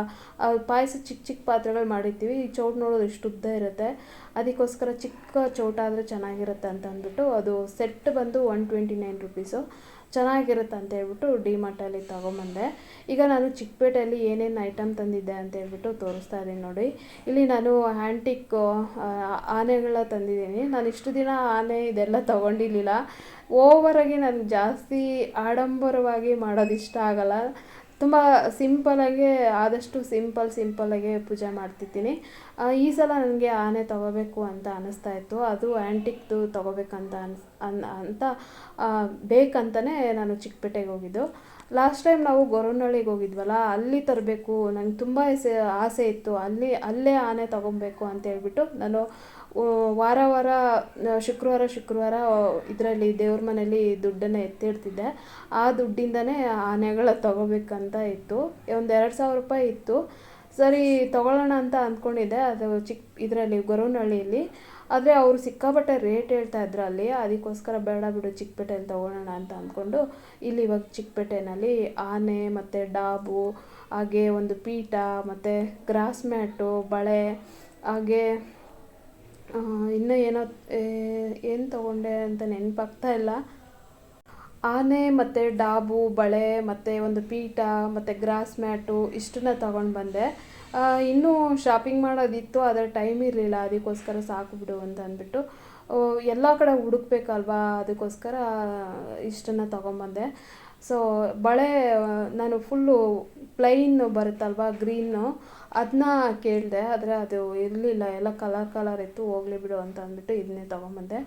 ಪಾಯಸ ಚಿಕ್ಕ ಚಿಕ್ಕ ಪಾತ್ರೆಗಳು ಮಾಡಿರ್ತೀವಿ, ಈ ಚೌಟ್ ನೋಡೋದು ಎಷ್ಟು ಉದ್ದ ಇರುತ್ತೆ. ಅದಕ್ಕೋಸ್ಕರ ಚಿಕ್ಕ ಚೌಟ ಆದರೆ ಚೆನ್ನಾಗಿರುತ್ತೆ ಅಂತ ಅಂದ್ಬಿಟ್ಟು ಅದು ಸೆಟ್ ಬಂದು ಒನ್ ಟ್ವೆಂಟಿ ನೈನ್ ರುಪೀಸು ಚೆನ್ನಾಗಿರುತ್ತೆ ಅಂತ ಹೇಳ್ಬಿಟ್ಟು ಡಿಮಾರ್ಟಲ್ಲಿ ತೊಗೊಂಬಂದೆ. ಈಗ ನಾನು ಚಿಕ್ಕಪೇಟೆಯಲ್ಲಿ ಏನೇನು ಐಟಮ್ ತಂದಿದ್ದೆ ಅಂತ ಹೇಳ್ಬಿಟ್ಟು ತೋರಿಸ್ತಾ ಇದ್ದೀನಿ ನೋಡಿ. ಇಲ್ಲಿ ನಾನು ಹ್ಯಾಂಟಿಕ್ ಆನೆಗಳ ತಂದಿದ್ದೀನಿ. ನಾನು ಇಷ್ಟು ದಿನ ಆನೆ ಇದೆಲ್ಲ ತೊಗೊಂಡಿರಲಿಲ್ಲ. ಓವರಾಗಿ ನನಗೆ ಜಾಸ್ತಿ ಆಡಂಬರವಾಗಿ ಮಾಡೋದು ಇಷ್ಟ ಆಗಲ್ಲ. ತುಂಬ ಸಿಂಪಲ್ಲಾಗೇ ಆದಷ್ಟು ಸಿಂಪಲ್ ಸಿಂಪಲಾಗೆ ಪೂಜೆ ಮಾಡ್ತಿರ್ತೀನಿ ಈ ಸಲ ನನಗೆ ಆನೆ ತೊಗೋಬೇಕು ಅಂತ ಅನ್ನಿಸ್ತಾ ಇತ್ತು. ಅದು ಆ್ಯಂಟಿಕ್ದು ತೊಗೋಬೇಕಂತ ಅನ್ಸ್, ಅನ್, ಅಂತ ಬೇಕಂತಲೇ ನಾನು ಚಿಕ್ಕಪೇಟೆಗೆ ಹೋಗಿದ್ದು. ಲಾಸ್ಟ್ ಟೈಮ್ ನಾವು ಗೊರವನಹಳ್ಳಿಗೆ ಹೋಗಿದ್ವಲ್ಲ, ಅಲ್ಲಿ ತರಬೇಕು. ನಂಗೆ ತುಂಬ ಆಸೆ ಇತ್ತು. ಅಲ್ಲಿ, ಅಲ್ಲೇ ಆನೆ ತೊಗೊಬೇಕು ಅಂತ ಹೇಳ್ಬಿಟ್ಟು ನಾನು ವಾರ ವಾರ ಶುಕ್ರವಾರ ಶುಕ್ರವಾರ ಇದರಲ್ಲಿ ದೇವ್ರ ಮನೇಲಿ ದುಡ್ಡನ್ನು ಎತ್ತಿಡ್ತಿದ್ದೆ ಆ ದುಡ್ಡಿಂದನೇ ಆನೆಗಳ ತೊಗೋಬೇಕಂತ ಇತ್ತು. ಒಂದು ಎರಡು ಸಾವಿರ ರೂಪಾಯಿ ಇತ್ತು. ಸರಿ, ತೊಗೊಳ್ಳೋಣ ಅಂತ ಅಂದ್ಕೊಂಡಿದ್ದೆ. ಅದು ಚಿಕ್ಕ ಇದರಲ್ಲಿ ಗೊರವನಹಳ್ಳಿಯಲ್ಲಿ. ಆದರೆ ಅವರು ಸಿಕ್ಕಾಪಟ್ಟೆ ರೇಟ್ ಹೇಳ್ತಾ ಇದ್ರು ಅಲ್ಲಿ. ಅದಕ್ಕೋಸ್ಕರ ಬೇಡ ಬಿಡು ಚಿಕ್ಕಪೇಟೆಯಲ್ಲಿ ತೊಗೊಳ್ಳೋಣ ಅಂತ ಅಂದ್ಕೊಂಡು, ಇಲ್ಲಿ ಇವಾಗ ಚಿಕ್ಕಪೇಟೆಯಲ್ಲಿ ಆನೆ, ಮತ್ತು ಡಾಬು, ಹಾಗೆ ಒಂದು ಪೀಠ, ಮತ್ತು ಗ್ರಾಸ್ ಮ್ಯಾಟು, ಬಳೆ, ಹಾಗೆ ಇನ್ನೂ ಏನೋ ಏನು ತೊಗೊಂಡೆ ಅಂತ ನೆನಪಾಗ್ತಾ ಇಲ್ಲ. ಆನೆ ಮತ್ತು ಡಾಬು, ಬಳೆ, ಮತ್ತು ಒಂದು ಪೀಠ, ಮತ್ತು ಗ್ರಾಸ್ ಮ್ಯಾಟು ಇಷ್ಟನ್ನ ತಗೊಂಡು ಬಂದೆ. ಇನ್ನೂ ಶಾಪಿಂಗ್ ಮಾಡೋದಿತ್ತು, ಆದರೆ ಟೈಮ್ ಇರಲಿಲ್ಲ, ಅದಕ್ಕೋಸ್ಕರ ಸಾಕು ಬಿಡು ಅಂತ ಅಂದ್ಬಿಟ್ಟು. ಎಲ್ಲ ಕಡೆ ಹುಡುಕ್ಬೇಕಲ್ವಾ, ಅದಕ್ಕೋಸ್ಕರ ಇಷ್ಟನ್ನು ತೊಗೊಂಬಂದೆ ಸೊ ಬಳೆ ನಾನು ಫುಲ್ಲು ಪ್ಲೈನ್ ಬರುತ್ತಲ್ವ ಗ್ರೀನು ಅದನ್ನ ಕೇಳಿದೆ, ಆದರೆ ಅದು ಇರಲಿಲ್ಲ. ಎಲ್ಲ ಕಲರ್ ಕಲರ್ ಇತ್ತು, ಹೋಗಲಿ ಬಿಡು ಅಂತ ಅಂದ್ಬಿಟ್ಟು ಇದನ್ನೇ ತೊಗೊಂಬಂದೆ.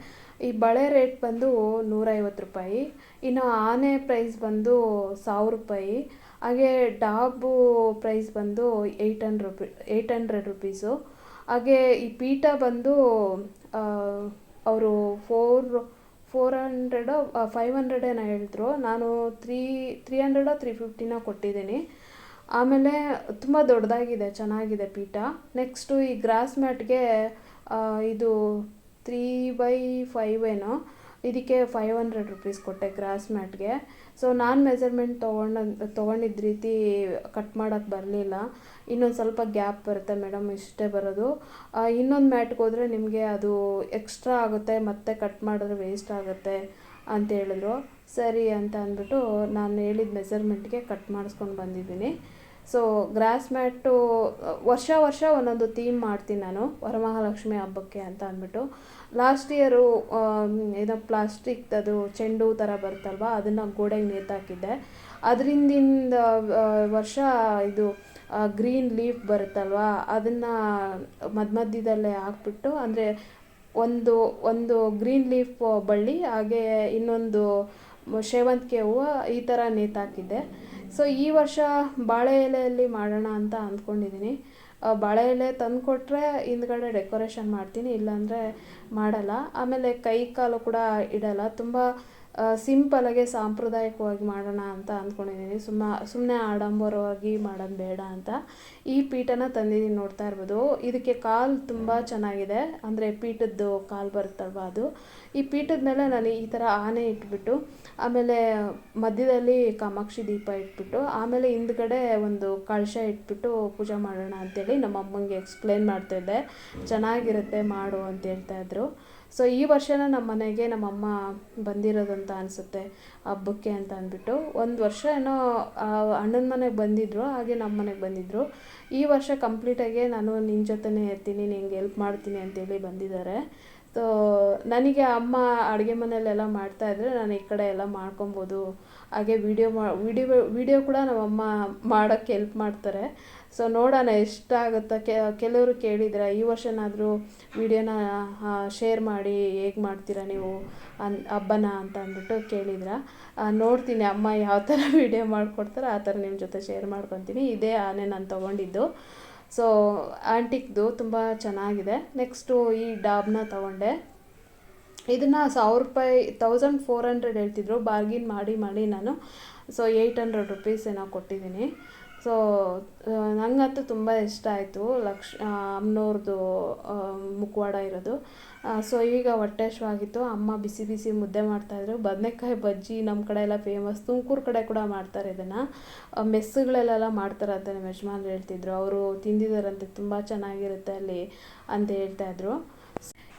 ಈ ಬಳೆ ರೇಟ್ ಬಂದು ನೂರೈವತ್ತು ರೂಪಾಯಿ. ಇನ್ನು ಆನೆ ಪ್ರೈಸ್ ಬಂದು ಸಾವಿರ ರೂಪಾಯಿ. ಹಾಗೆ ಡಾಬು ಪ್ರೈಸ್ ಬಂದು eight hundred rupee eight hundred rupees ಹಾಗೆ ಈ ಪೀಠ ಬಂದು ಅವರು ಫೋರ್ ಫೋರ್ ಹಂಡ್ರೆಡೋ ಫೈವ್ ಹಂಡ್ರೆಡೇನೋ ಹೇಳಿದ್ರು. ನಾನು ತ್ರೀ ತ್ರೀ ಹಂಡ್ರೆಡೋ ತ್ರೀ ಫಿಫ್ಟಿನೋ ಕೊಟ್ಟಿದ್ದೀನಿ. ಆಮೇಲೆ ತುಂಬ ದೊಡ್ಡದಾಗಿದೆ, ಚೆನ್ನಾಗಿದೆ ಪೀಠ. ನೆಕ್ಸ್ಟು ಈ ಗ್ರಾಸ್ ಮ್ಯಾಟ್ಗೆ ಇದು ತ್ರೀ ಬೈ ಫೈವ್ ಏನೋ, ಇದಕ್ಕೆ ಫೈವ್ ಹಂಡ್ರೆಡ್ ರುಪೀಸ್ ಕೊಟ್ಟೆ ಗ್ರಾಸ್ ಮ್ಯಾಟ್ಗೆ ಸೊ ನಾನು ಮೆಜರ್ಮೆಂಟ್ ತೊಗೊಂಡ ತೊಗೊಂಡಿದ್ದ ರೀತಿ ಕಟ್ ಮಾಡೋಕ್ಕೆ ಬರಲಿಲ್ಲ. ಇನ್ನೊಂದು ಸ್ವಲ್ಪ ಗ್ಯಾಪ್ ಬರುತ್ತೆ ಮೇಡಮ್ ಇಷ್ಟೇ ಬರೋದು. ಇನ್ನೊಂದು ಮ್ಯಾಟ್ಗೆ ಹೋದರೆ ನಿಮಗೆ ಅದು ಎಕ್ಸ್ಟ್ರಾ ಆಗುತ್ತೆ, ಮತ್ತೆ ಕಟ್ ಮಾಡಿದ್ರೆ ವೇಸ್ಟ್ ಆಗುತ್ತೆ ಅಂತ ಹೇಳಿದ್ರು. ಸರಿ ಅಂತ ಅಂದ್ಬಿಟ್ಟು ನಾನು ಹೇಳಿದ ಮೆಜರ್ಮೆಂಟ್ಗೆ ಕಟ್ ಮಾಡಿಸ್ಕೊಂಡು ಬಂದಿದ್ದೀನಿ. ಸೊ ಗ್ರಾಸ್ ಮ್ಯಾಟು ವರ್ಷ ವರ್ಷ ಒಂದೊಂದು ಥೀಮ್ ಮಾಡ್ತೀನಿ ನಾನು, ವರಮಹಾಲಕ್ಷ್ಮಿ ಹಬ್ಬಕ್ಕೆ ಅಂತ ಅಂದ್ಬಿಟ್ಟು. ಲಾಸ್ಟ್ ಇಯರು ಏನೋ ಪ್ಲಾಸ್ಟಿಕ್ ಅದು ಚೆಂಡು ಥರ ಬರುತ್ತಲ್ವ, ಅದನ್ನು ಗೋಡೆಗೆ ನೇತಾಕಿದ್ದೆ. ಅದರಿಂದಿಂದ ವರ್ಷ ಇದು ಗ್ರೀನ್ ಲೀಫ್ ಬರುತ್ತಲ್ವ, ಅದನ್ನು ಮಧ್ಯ ಮಧ್ಯದಲ್ಲೇ ಹಾಕ್ಬಿಟ್ಟು, ಅಂದರೆ ಒಂದು ಒಂದು ಗ್ರೀನ್ ಲೀಫ್ ಬಳ್ಳಿ, ಹಾಗೆ ಇನ್ನೊಂದು ಸೇವಂತಿಗೆ ಹೂವು ಈ ಥರ ನೇತಾಕಿದ್ದೆ. ಸೊ ಈ ವರ್ಷ ಬಾಳೆ ಎಲೆಯಲ್ಲಿ ಮಾಡೋಣ ಅಂತ ಅಂದ್ಕೊಂಡಿದ್ದೀನಿ ಬಾಳೆ ಎಲೆ ತಂದುಕೊಟ್ರೆ ಹಿಂದ್ಗಡೆ ಡೆಕೋರೇಷನ್ ಮಾಡ್ತೀನಿ, ಇಲ್ಲಾಂದರೆ ಮಾಡಲ್ಲ. ಆಮೇಲೆ ಕೈ ಕಾಲು ಕೂಡ ಇಡಲ್ಲ. ತುಂಬ ಸಿಂಪಲಾಗೆ ಸಾಂಪ್ರದಾಯಿಕವಾಗಿ ಮಾಡೋಣ ಅಂತ ಅಂದ್ಕೊಂಡಿದ್ದೀನಿ. ಸುಮ್ಮ ಸುಮ್ಮನೆ ಆಡಂಬರವಾಗಿ ಮಾಡೋದು ಬೇಡ ಅಂತ. ಈ ಪೀಠನ ತಂದಿದ್ದೀನಿ ನೋಡ್ತಾ ಇರ್ಬೋದು. ಇದಕ್ಕೆ ಕಾಲು ತುಂಬ ಚೆನ್ನಾಗಿದೆ. ಅಂದರೆ ಪೀಠದ್ದು ಕಾಲು ಬರುತ್ತಲ್ವ ಅದು. ಈ ಪೀಠದ ಮೇಲೆ ನಾನು ಈ ಥರ ಆನೆ ಇಟ್ಬಿಟ್ಟು, ಆಮೇಲೆ ಮಧ್ಯದಲ್ಲಿ ಕಾಮಾಕ್ಷಿ ದೀಪ ಇಟ್ಬಿಟ್ಟು, ಆಮೇಲೆ ಹಿಂದ್ಗಡೆ ಒಂದು ಕಳಶ ಇಟ್ಬಿಟ್ಟು ಪೂಜೆ ಮಾಡೋಣ ಅಂತೇಳಿ ನಮ್ಮ ಅಮ್ಮಂಗೆ ಎಕ್ಸ್ಪ್ಲೇನ್ ಮಾಡ್ತಾಯಿದ್ದೆ ಚೆನ್ನಾಗಿರುತ್ತೆ ಮಾಡು ಅಂತ ಹೇಳ್ತಾ ಇದ್ರು. ಸೊ ಈ ವರ್ಷನ ನಮ್ಮ ಮನೆಗೆ ನಮ್ಮಮ್ಮ ಬಂದಿರೋದು ಅಂತ ಅನಿಸುತ್ತೆ, ಹಬ್ಬಕ್ಕೆ ಅಂತ ಅಂದ್ಬಿಟ್ಟು. ಒಂದು ವರ್ಷ ಏನೋ ಅಣ್ಣನ ಮನೆಗೆ ಬಂದಿದ್ದರು ಹಾಗೆ ನಮ್ಮ ಮನೆಗೆ ಬಂದಿದ್ದರು ಈ ವರ್ಷ ಕಂಪ್ಲೀಟಾಗಿ ನಾನು ನಿನ್ನ ಜೊತೆನೇ ಇರ್ತೀನಿ, ನಿಂಗೆ ಹೆಲ್ಪ್ ಮಾಡ್ತೀನಿ ಅಂತೇಳಿ ಬಂದಿದ್ದಾರೆ. ಸೊ ನನಗೆ ಅಮ್ಮ ಅಡುಗೆ ಮನೆಯಲ್ಲೆಲ್ಲ ಮಾಡ್ತಾಯಿದ್ರೆ ನಾನು ಈ ಕಡೆ ಎಲ್ಲ ಮಾಡ್ಕೊಬೋದು. ಹಾಗೆ ವಿಡಿಯೋ ಮಾ ವಿಡಿಯೋ ವಿಡಿಯೋ ಕೂಡ ನಮ್ಮಮ್ಮ ಮಾಡೋಕ್ಕೆ ಹೆಲ್ಪ್ ಮಾಡ್ತಾರೆ. ಸೊ ನೋಡೋಣ, ಎಷ್ಟಾಗುತ್ತೋ? ಕೆಲವರು ಕೇಳಿದ್ರೆ, ಈ ವರ್ಷನಾದರೂ ವಿಡಿಯೋನ ಶೇರ್ ಮಾಡಿ, ಹೇಗೆ ಮಾಡ್ತೀರಾ ನೀವು? ಅನ್, ಹಬ್ಬನ ಅಂತ ಅಂದ್ಬಿಟ್ಟು ಕೇಳಿದ್ರ. ನೋಡ್ತೀನಿ ಅಮ್ಮ ಯಾವ ಥರ ವಿಡಿಯೋ ಮಾಡಿಕೊಡ್ತಾರೆ, ಆ ಥರ ನಿಮ್ಮ ಜೊತೆ ಶೇರ್ ಮಾಡ್ಕೊತೀನಿ. ಇದೇ ಆನೆ ನಾನು ತೊಗೊಂಡಿದ್ದು. ಸೊ ಆಂಟಿಕ್ದು ತುಂಬ ಚೆನ್ನಾಗಿದೆ. ನೆಕ್ಸ್ಟು ಈ ಡಾಬ್ನ ತೊಗೊಂಡೆ. ಇದನ್ನು ಸಾವಿರ ರೂಪಾಯಿ ತೌಸಂಡ್ ಫೋರ್ ಹಂಡ್ರೆಡ್ ಹೇಳ್ತಿದ್ರು. ಬಾರ್ಗಿನ್ ಮಾಡಿ ಮಾಡಿ ನಾನು. ಸೊ ಏಯ್ಟ್ ಹಂಡ್ರೆಡ್ ರುಪೀಸ್ ಏನೋ ಕೊಟ್ಟಿದ್ದೀನಿ. ಸೊ ನನಗಂತೂ ತುಂಬ ಇಷ್ಟ ಆಯಿತು. ಲಕ್ಷ ಅಮ್ಮನವ್ರದ್ದು ಮುಖವಾಡ ಇರೋದು. ಸೊ ಈಗ ಹೊಟ್ಟೆ ಹಸಿವಾಗಿತ್ತು ಅಮ್ಮ ಬಿಸಿ ಬಿಸಿ ಮುದ್ದೆ ಮಾಡ್ತಾಯಿದ್ರು ಬದನೆಕಾಯಿ ಬಜ್ಜಿ ನಮ್ಮ ಕಡೆ ಎಲ್ಲ ಫೇಮಸ್ ತುಮಕೂರು ಕಡೆ ಕೂಡ ಮಾಡ್ತಾರೆ ಇದನ್ನು. ಮೆಸ್ಸುಗಳಲ್ಲೆಲ್ಲ ಮಾಡ್ತಾರೆ ಅಂತ ನಮ್ಮ ಯಜಮಾನ್ರು ಹೇಳ್ತಿದ್ರು. ಅವರು ತಿಂದಿದ್ದಾರಂತೆ ತುಂಬ ಚೆನ್ನಾಗಿರುತ್ತೆ ಅಲ್ಲಿ ಅಂತ ಹೇಳ್ತಾಯಿದ್ರು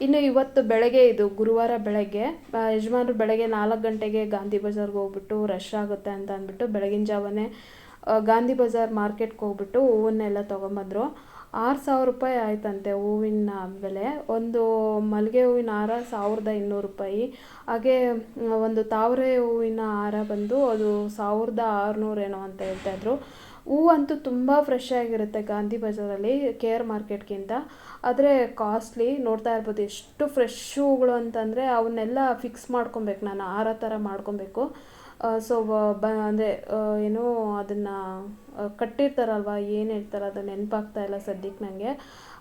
ಇನ್ನು ಇವತ್ತು ಬೆಳಗ್ಗೆ ಇದು ಗುರುವಾರ ಬೆಳಗ್ಗೆ ಯಜಮಾನ್ರು ಬೆಳಗ್ಗೆ ನಾಲ್ಕು ಗಂಟೆಗೆ ಗಾಂಧಿ ಬಜಾರ್ಗೆ ಹೋಗ್ಬಿಟ್ಟು ರಶ್ ಆಗುತ್ತೆ ಅಂತ ಅಂದ್ಬಿಟ್ಟು ಬೆಳಗಿನ ಜಾವನೇ ಗಾಂಧಿ ಬಜಾರ್ ಮಾರ್ಕೆಟ್ಗೆ ಹೋಗ್ಬಿಟ್ಟು ಹೂವನ್ನೆಲ್ಲ ತೊಗೊಂಬಂದರು. ಆರು ಸಾವಿರ ರೂಪಾಯಿ ಆಯ್ತಂತೆ ಹೂವಿನ ಬೆಲೆ. ಒಂದು ಮಲ್ಲಿಗೆ ಹೂವಿನ ಹಾರ ಸಾವಿರದ ಇನ್ನೂರು ರೂಪಾಯಿ. ಹಾಗೆ ಒಂದು ತಾವರೆ ಹೂವಿನ ಹಾರ ಬಂದು ಅದು ಸಾವಿರದ ಆರುನೂರೇನೋ ಅಂತ ಹೇಳ್ತಾಯಿದ್ರು ಹೂವಂತೂ ತುಂಬ ಫ್ರೆಶ್ ಆಗಿರುತ್ತೆ ಗಾಂಧಿ ಬಜಾರಲ್ಲಿ ಕೆ ಆರ್ ಮಾರ್ಕೆಟ್ಗಿಂತ. ಆದರೆ ಕಾಸ್ಟ್ಲಿ ನೋಡ್ತಾ ಇರ್ಬೋದು ಎಷ್ಟು ಫ್ರೆಶ್ ಹೂಗಳು ಅಂತಂದರೆ ಅವನ್ನೆಲ್ಲ ಫಿಕ್ಸ್ ಮಾಡ್ಕೊಬೇಕು ನಾನು. ಹಾರ ಥರ ಮಾಡ್ಕೊಬೇಕು. ಸೊ ಬ, ಅಂದರೆ ಏನೋ ಅದನ್ನು ಕಟ್ಟಿರ್ತಾರಲ್ವ, ಏನು ಹೇಳ್ತಾರೆ, ಅದು ನೆನಪಾಗ್ತಾ ಇಲ್ಲ ಸದ್ಯಕ್ಕೆ ನನಗೆ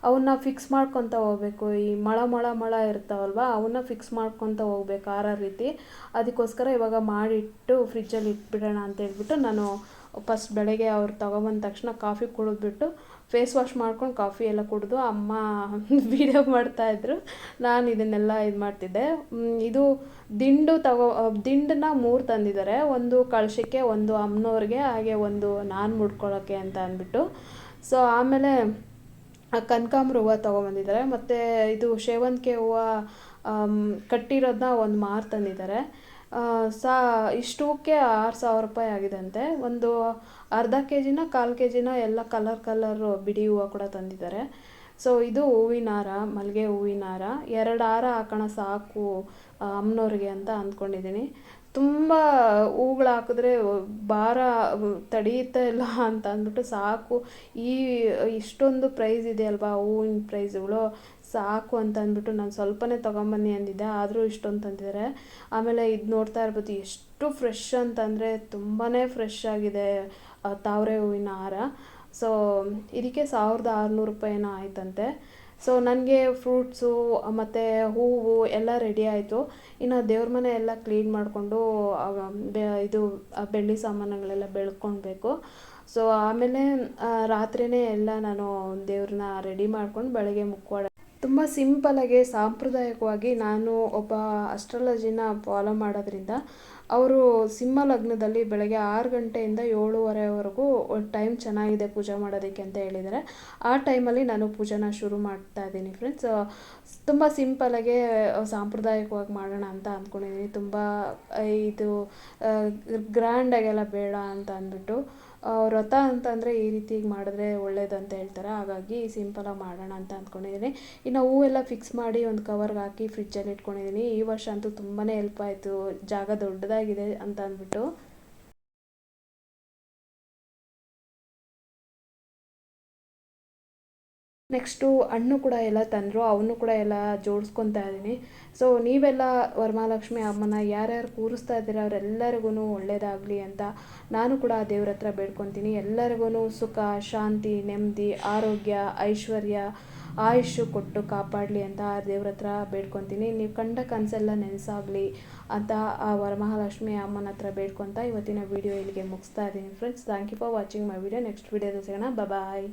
ಅವನ್ನ ಫಿಕ್ಸ್ ಮಾಡ್ಕೊತ ಹೋಗ್ಬೇಕು. ಈ ಮಳ ಮಳ ಮಳ ಇರ್ತಾವಲ್ವ, ಅವನ್ನ ಫಿಕ್ಸ್ ಮಾಡ್ಕೊತ ಹೋಗ್ಬೇಕು ಆರೋ ರೀತಿ. ಅದಕ್ಕೋಸ್ಕರ ಇವಾಗ ಮಾಡಿಟ್ಟು ಫ್ರಿಜ್ಜಲ್ಲಿ ಇಟ್ಬಿಡೋಣ ಅಂತ ಹೇಳ್ಬಿಟ್ಟು ನಾನು ಫಸ್ಟ್ ಬೆಳಗ್ಗೆ ಅವ್ರು ತೊಗೊಬಂದ ತಕ್ಷಣ ಕಾಫಿ ಕುಡಿದ್ಬಿಟ್ಟು ಫೇಸ್ ವಾಶ್ ಮಾಡ್ಕೊಂಡು ಕಾಫಿ ಎಲ್ಲ ಕುಡಿದು ಅಮ್ಮ ವೀಡಿಯೋ ಮಾಡ್ತಾಯಿದ್ರು ನಾನು ಇದನ್ನೆಲ್ಲ ಇದು ಮಾಡ್ತಿದ್ದೆ. ಇದು ದಿಂಡು ತಗೋ ದಿಂಡನ್ನ ಮೂರು ತಂದಿದ್ದಾರೆ ಒಂದು ಕಳಶಕ್ಕೆ, ಒಂದು ಅಮ್ಮನವ್ರಿಗೆ ಹಾಗೆ ಒಂದು ನಾನು ಮುಡ್ಕೊಳ್ಳೋಕ್ಕೆ ಅಂತ ಅಂದ್ಬಿಟ್ಟು. ಸೊ ಆಮೇಲೆ ಕನಕಾಂಬ್ರ ಹೂವು ತೊಗೊಂಬಂದಿದ್ದಾರೆ ಮತ್ತು ಇದು ಸೇವಂತಿಗೆ ಹೂವು ಕಟ್ಟಿರೋದನ್ನ ಒಂದು ಮಾರು ತಂದಿದ್ದಾರೆ ಸಾ, ಇಷ್ಟಕ್ಕೆ ಆರು ಸಾವಿರ ರೂಪಾಯಿ ಆಗಿದಂತೆ. ಒಂದು ಅರ್ಧ ಕೆ ಜಿನ ಕಾಲು ಕೆ ಜಿನ ಎಲ್ಲ ಕಲರ್ ಕಲರ್ ಬಿಡಿ ಹೂವು ಕೂಡ ತಂದಿದ್ದಾರೆ. ಸೊ ಇದು ಹೂವಿನ ಹಾರ ಮಲ್ಲಿಗೆ ಹೂವಿನ ಹಾರ. ಎರಡು ಹಾರ ಹಾಕೋಣ ಸಾಕು ಅಮ್ಮನವ್ರಿಗೆ ಅಂತ ಅಂದ್ಕೊಂಡಿದ್ದೀನಿ. ತುಂಬ ಹೂಗಳು ಹಾಕಿದ್ರೆ ಭಾರ ತಡೆಯುತ್ತಾ ಇಲ್ಲ ಅಂತ ಅಂದ್ಬಿಟ್ಟು ಸಾಕು. ಈ, ಇಷ್ಟೊಂದು ಪ್ರೈಸ್ ಇದೆ ಅಲ್ವಾ, ಹೂವಿನ ಪ್ರೈಸ್ಗಳು ಸಾಕು ಅಂತ ಅಂದ್ಬಿಟ್ಟು ನಾನು ಸ್ವಲ್ಪನೇ ತೊಗೊಂಬನ್ನಿ ಅಂದಿದ್ದೆ, ಆದರೂ ಇಷ್ಟೊಂದು ತಂದಿದ್ದಾರೆ. ಆಮೇಲೆ ಇದು ನೋಡ್ತಾ ಇರ್ಬೋದು ಎಷ್ಟು ಫ್ರೆಶ್ ಅಂತಂದರೆ ತುಂಬಾ ಫ್ರೆಶ್ ಆಗಿದೆ. ತಾವರೆ ಹೂವಿನ ಹಾರ. ಸೊ ಇದಕ್ಕೆ ಸಾವಿರದ ಆರುನೂರು ರೂಪಾಯಿನೋ ಆಯ್ತಂತೆ. ಸೊ ನನಗೆ ಫ್ರೂಟ್ಸು ಮತ್ತು ಹೂವು ಎಲ್ಲ ರೆಡಿ ಆಯಿತು. ಇನ್ನು ದೇವ್ರ ಮನೆ ಎಲ್ಲ ಕ್ಲೀನ್ ಮಾಡಿಕೊಂಡು ಇದು ಬೆಳ್ಳಿ ಸಾಮಾನುಗಳೆಲ್ಲ ಬೆಳ್ಕೊಳ್ಬೇಕು ಸೊ ಆಮೇಲೆ ರಾತ್ರಿಯೇ ಎಲ್ಲ ನಾನು ದೇವ್ರನ್ನ ರೆಡಿ ಮಾಡ್ಕೊಂಡು ಬೆಳಗ್ಗೆ ಮುಕ್ಕೋಡ ತುಂಬ ಸಿಂಪಲಾಗಿ ಸಾಂಪ್ರದಾಯಿಕವಾಗಿ ನಾನು ಒಬ್ಬ ಅಸ್ಟ್ರಾಲಜಿನ ಫಾಲೋ ಮಾಡೋದ್ರಿಂದ ಅವರು ಸಿಂಹ ಲಗ್ನದಲ್ಲಿ ಬೆಳಗ್ಗೆ ಆರು ಗಂಟೆಯಿಂದ ಏಳುವರೆವರೆಗೂ ಟೈಮ್ ಚೆನ್ನಾಗಿದೆ ಪೂಜೆ ಮಾಡೋದಕ್ಕೆ ಅಂತ ಹೇಳಿದ್ದಾರೆ. ಆ ಟೈಮಲ್ಲಿ ನಾನು ಪೂಜೆನ ಶುರು ಮಾಡ್ತಾ ಇದ್ದೀನಿ ಫ್ರೆಂಡ್ಸ್ ತುಂಬ ಸಿಂಪಲಾಗೆ ಸಾಂಪ್ರದಾಯಿಕವಾಗಿ ಮಾಡೋಣ ಅಂತ ಅಂದ್ಕೊಂಡಿದ್ದೀನಿ. ತುಂಬ ಇದು ಗ್ರ್ಯಾಂಡಾಗೆಲ್ಲ ಬೇಡ ಅಂತ ಅಂದ್ಬಿಟ್ಟು ವ್ರತ ಅಂತಂದರೆ ಈ ರೀತಿ ಮಾಡಿದ್ರೆ ಒಳ್ಳೇದು ಅಂತ ಹೇಳ್ತಾರೆ. ಹಾಗಾಗಿ ಸಿಂಪಲಾಗಿ ಮಾಡೋಣ ಅಂತ ಅಂದ್ಕೊಂಡಿದ್ದೀನಿ. ಇನ್ನು ಹೂವೆಲ್ಲ ಫಿಕ್ಸ್ ಮಾಡಿ ಒಂದು ಕವರ್ಗೆ ಹಾಕಿ ಫ್ರಿಜ್ಜಲ್ಲಿ ಇಟ್ಕೊಂಡಿದ್ದೀನಿ. ಈ ವರ್ಷ ಅಂತೂ ತುಂಬಾ ಹೆಲ್ಪ್ ಆಯಿತು. ಜಾಗ ದೊಡ್ಡದಾಗಿದೆ ಅಂತ ಅಂದ್ಬಿಟ್ಟು ನೆಕ್ಸ್ಟು ಹಣ್ಣು ಕೂಡ ಎಲ್ಲ ತಂದರು, ಅವನು ಕೂಡ ಎಲ್ಲ ಜೋಡಿಸ್ಕೊತಾ ಇದ್ದೀನಿ. ಸೊ ನೀವೆಲ್ಲ ವರಮಹಾಲಕ್ಷ್ಮಿ ಅಮ್ಮನ ಯಾರ್ಯಾರು ಕೂರಿಸ್ತಾ ಇದ್ದೀರ ಅವರೆಲ್ಲರಿಗೂ ಒಳ್ಳೆಯದಾಗಲಿ ಅಂತ ನಾನು ಕೂಡ ಆ ದೇವ್ರ ಹತ್ರ ಬೇಡ್ಕೊತೀನಿ. ಎಲ್ಲರಿಗೂ ಸುಖ, ಶಾಂತಿ, ನೆಮ್ಮದಿ, ಆರೋಗ್ಯ, ಐಶ್ವರ್ಯ ಆಯುಷು ಕೊಟ್ಟು ಕಾಪಾಡಲಿ ಅಂತ ದೇವ್ರ ಹತ್ರ ಬೇಡ್ಕೊತೀನಿ. ನೀವು ಕಂಡ ಕನಸೆಲ್ಲ ನೆನೆಸಾಗಲಿ ಅಂತ ಆ ವರಮಹಾಲಕ್ಷ್ಮಿ ಅಮ್ಮನ ಹತ್ರ ಬೇಡ್ಕೊತಾ ಇವತ್ತಿನ ವೀಡಿಯೋ ಇಲ್ಲಿಗೆ ಮುಗಿಸ್ತಾ ಇದ್ದೀನಿ. Friends thank you for watching my video next ವೀಡಿಯೋದಲ್ಲಿ ಸಿಗೋಣ. ಬಾಯ್